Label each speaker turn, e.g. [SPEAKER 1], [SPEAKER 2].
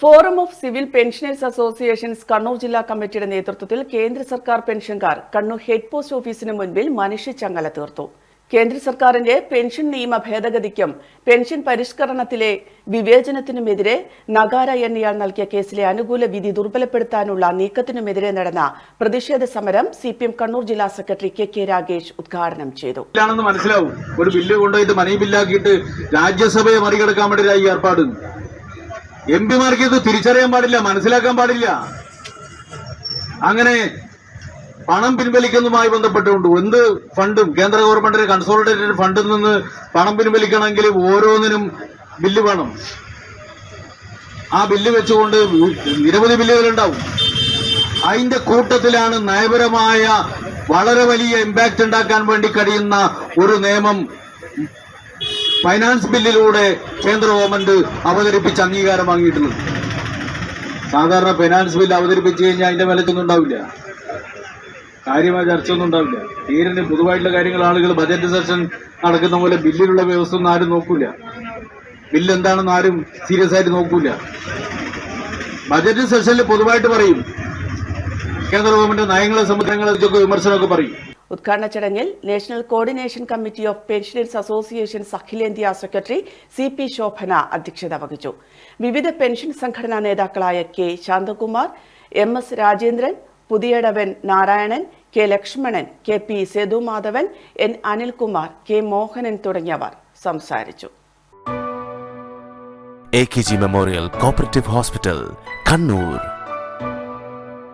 [SPEAKER 1] Forum of civil pensioners associations Kannur ജില്ലാ കമ്മിറ്റിയുടെ നേതൃത്വത്തിൽ കേന്ദ്ര സർക്കാർ പെൻഷൻകാർ കണ്ണൂർ ഹെഡ് പോസ്റ്റ് ഓഫീസിന് മുൻപിൽ മനുഷ്യച്ചങ്ങല തീർത്തു. കേന്ദ്ര സർക്കാരിന്റെ പെൻഷൻ നിയമ ഭേദഗതിക്കും പെൻഷൻ പരിഷ്കരണത്തിലെ വിവേചനത്തിനുമെതിരെ നഗാര എന്നയാൾ നൽകിയ കേസിലെ അനുകൂല വിധി ദുർബലപ്പെടുത്താനുള്ള നീക്കത്തിനുമെതിരെ നടന്ന പ്രതിഷേധ സമരം സി പി എം കണ്ണൂർ ജില്ലാ സെക്രട്ടറി കെ കെ രാഗേഷ് ഉദ്ഘാടനം ചെയ്തു.
[SPEAKER 2] മനസ്സിലാവും. ഒരു ബില്ല് കൊണ്ടുപോയിട്ട് മണി ബില്ലാക്കിയിട്ട് രാജ്യസഭയെ മറികടക്കാൻ വേണ്ടി ഏർപ്പാടുണ്ട് ഏർപ്പാട്. എം പിമാർക്ക് ഇത് തിരിച്ചറിയാൻ പാടില്ല മനസ്സിലാക്കാൻ പാടില്ല. അങ്ങനെ പണം പിൻവലിക്കുന്നതുമായി ബന്ധപ്പെട്ടുകൊണ്ട് എന്ത് ഫണ്ടും കേന്ദ്ര ഗവൺമെന്റിന്റെ കൺസോളിഡേറ്റഡ് ഫണ്ടിൽ നിന്ന് പണം പിൻവലിക്കണമെങ്കിൽ ഓരോന്നിനും ബില്ല് വേണം. ആ ബില്ല് വെച്ചുകൊണ്ട് നിരവധി ബില്ലുകളുണ്ടാവും. അതിന്റെ കൂട്ടത്തിലാണ് നയപരമായ വളരെ വലിയ ഇമ്പാക്ട് ഉണ്ടാക്കാൻ വേണ്ടി കഴിയുന്ന ഒരു നിയമം ഫൈനാൻസ് ബില്ലിലൂടെ കേന്ദ്ര ഗവൺമെന്റ് അവതരിപ്പിച്ച് അംഗീകാരം വാങ്ങിയിട്ടുള്ളത് സാധാരണ ഫൈനാൻസ് ബില്ല് അവതരിപ്പിച്ചു കഴിഞ്ഞാൽ അതിന്റെ വിലക്കൊന്നും ഉണ്ടാവില്ല. കാര്യമായ ചർച്ച ഒന്നും ഉണ്ടാവില്ല. തീരെ പൊതുവായിട്ടുള്ള കാര്യങ്ങൾ ആളുകൾ ബജറ്റ് സെഷൻ നടക്കുന്ന പോലെ ബില്ലിലുള്ള വ്യവസ്ഥ ഒന്നും ആരും നോക്കൂല. ബില്ല് എന്താണെന്ന് ആരും സീരിയസ് ആയിട്ട് നോക്കൂല. ബജറ്റ് സെഷനിൽ പൊതുവായിട്ട് പറയും. കേന്ദ്ര ഗവൺമെന്റ് നയങ്ങളെ സംബന്ധങ്ങളെ വിമർശനമൊക്കെ പറയും.
[SPEAKER 1] ഉദ്ഘാടന ചടങ്ങിൽ national coordination committee of pensioners association അഖിലേന്ത്യാ സെക്രട്ടറി സി പി ശോഭന അധ്യക്ഷത വഹിച്ചു. വിവിധ പെൻഷൻ സംഘടനാ നേതാക്കളായ K Shanthakumar M S Rajendran Puthiyadavan Narayanan K Lakshmanan K P Sethumadhavan N Anilkumar K Mohanan തുടങ്ങിയവർ സംസാരിച്ചു.
[SPEAKER 3] A K G memorial cooperative hospital Kannur.